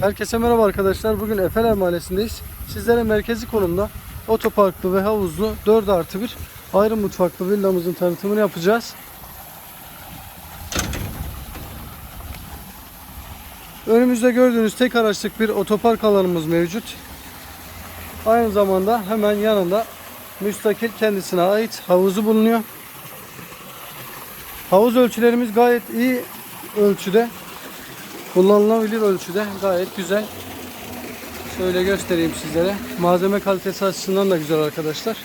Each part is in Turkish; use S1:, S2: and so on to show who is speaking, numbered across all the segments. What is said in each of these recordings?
S1: Herkese merhaba arkadaşlar. Bugün Efeler Mahallesi'ndeyiz. Sizlere merkezi konumda otoparklı ve havuzlu 4 artı 1 ayrı mutfaklı villamızın tanıtımını yapacağız. Önümüzde gördüğünüz tek araçlık bir otopark alanımız mevcut. Aynı zamanda hemen yanında müstakil kendisine ait havuzu bulunuyor. Havuz ölçülerimiz gayet iyi ölçüde. Kullanılabilir ölçüde gayet güzel. Şöyle göstereyim sizlere. Malzeme kalitesi açısından da güzel arkadaşlar.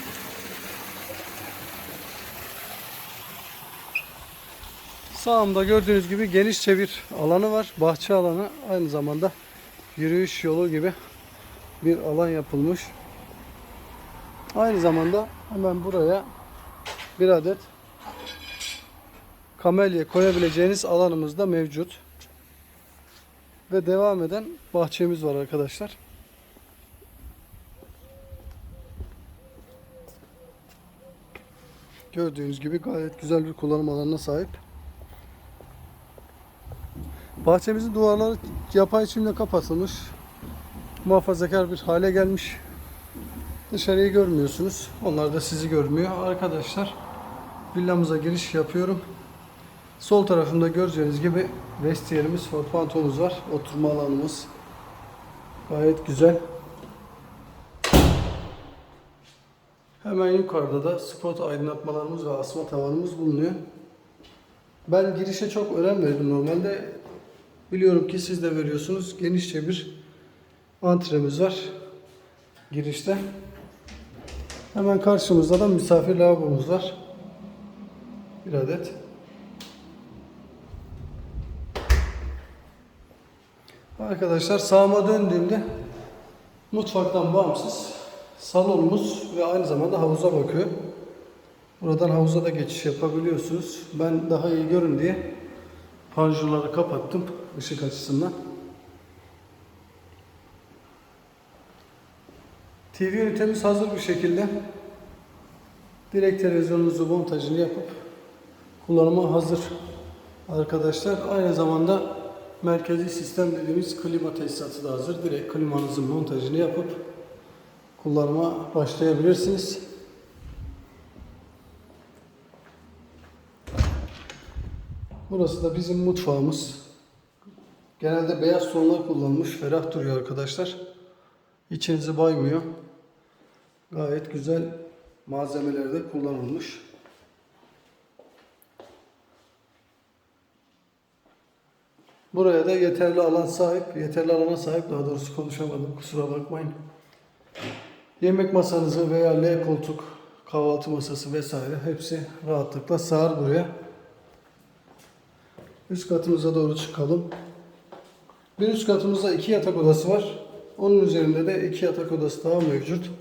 S1: Sağımda gördüğünüz gibi genişçe bir alanı var. Bahçe alanı aynı zamanda yürüyüş yolu gibi bir alan yapılmış. Aynı zamanda hemen buraya bir adet kamelya koyabileceğiniz alanımız da mevcut. Ve devam eden bahçemiz var arkadaşlar. Gördüğünüz gibi gayet güzel bir kullanım alanına sahip. Bahçemizin duvarları yapay çimle kapatılmış. Muhafazakar bir hale gelmiş. Dışarıyı görmüyorsunuz. Onlar da sizi görmüyor. Arkadaşlar villamıza giriş yapıyorum. Sol tarafımda göreceğiniz gibi vestiyerimiz, portmantomuz var. Oturma alanımız gayet güzel. Hemen yukarıda da spot aydınlatmalarımız ve asma tavanımız bulunuyor. Ben girişe çok önem verdim normalde. Biliyorum ki siz de veriyorsunuz. Genişçe bir antremiz var girişte. Hemen karşımızda da misafir lavabomuz var. Bir adet. Arkadaşlar sağıma döndüğümde mutfaktan bağımsız salonumuz ve aynı zamanda havuza bakıyor. Buradan havuza da geçiş yapabiliyorsunuz. Ben daha iyi görün diye panjurları kapattım ışık açısından. TV ünitemiz hazır bir şekilde. Direkt televizyonunuzu montajını yapıp kullanıma hazır arkadaşlar. Aynı zamanda merkezi sistem dediğimiz klima tesisatı da hazır. Direkt klimanızın montajını yapıp kullanıma başlayabilirsiniz. Burası da bizim mutfağımız. Genelde beyaz tonlar kullanılmış. Ferah duruyor arkadaşlar. İçinizi baymıyor. Gayet güzel malzemeler de kullanılmış. Buraya da yeterli alan sahip, yeterli alana sahip daha doğrusu konuşamadım kusura bakmayın. Yemek masanızı veya L koltuk, kahvaltı masası vesaire hepsi rahatlıkla sığar buraya. Üst katımıza doğru çıkalım. Bir üst katımızda iki yatak odası var. Onun üzerinde de iki yatak odası daha mevcut.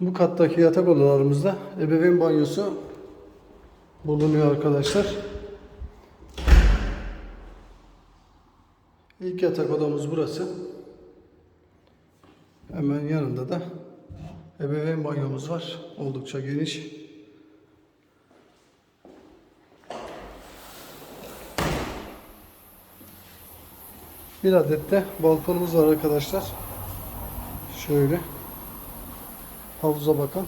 S1: Bu kattaki yatak odalarımızda ebeveyn banyosu bulunuyor arkadaşlar. İlk yatak odamız burası. Hemen yanında da ebeveyn banyomuz var. Oldukça geniş. Bir adet de balkonumuz var arkadaşlar. Şöyle. Havuza bakan.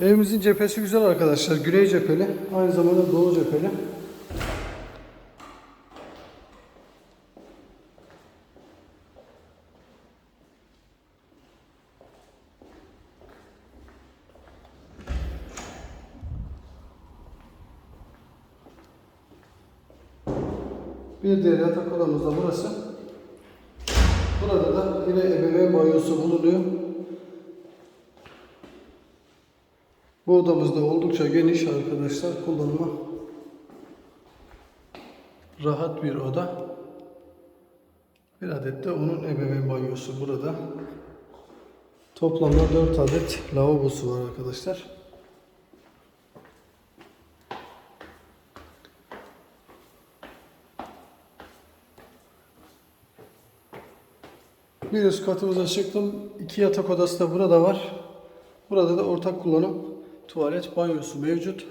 S1: Evimizin cephesi güzel arkadaşlar. Güney cepheli. Aynı zamanda doğu cepheli. Bir diğer yatak odamız da burası. Burada da yine ebeveyn banyosu bulunuyor. Bu odamız da oldukça geniş arkadaşlar. Kullanıma rahat bir oda. Bir adet de onun ebeveyn banyosu burada. Toplamda 4 adet lavabosu var arkadaşlar. Bir üst katımıza çıktım. İki yatak odası da burada var. Burada da ortak kullanım tuvalet banyosu mevcut.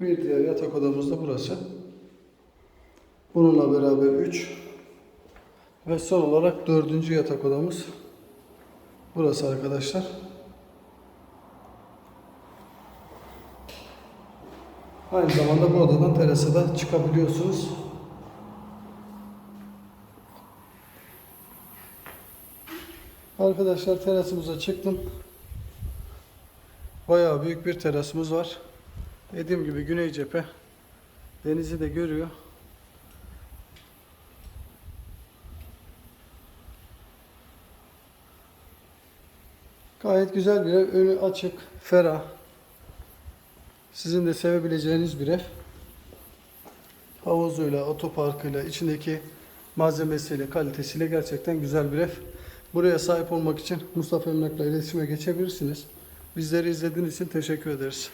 S1: Bir diğer yatak odamız da burası. Bununla beraber 3 ve son olarak dördüncü yatak odamız burası arkadaşlar. Aynı zamanda bu odadan terasa da çıkabiliyorsunuz. Arkadaşlar terasımıza çıktım. Bayağı büyük bir terasımız var. Dediğim gibi güney cephe. Denizi de görüyor. Gayet güzel bir ev. Önü açık, ferah. Sizin de sevebileceğiniz bir ev. Havuzuyla, otoparkıyla, içindeki malzemesiyle, kalitesiyle gerçekten güzel bir ev. Buraya sahip olmak için Mustafa Emlak'la iletişime geçebilirsiniz. Bizleri izlediğiniz için teşekkür ederiz.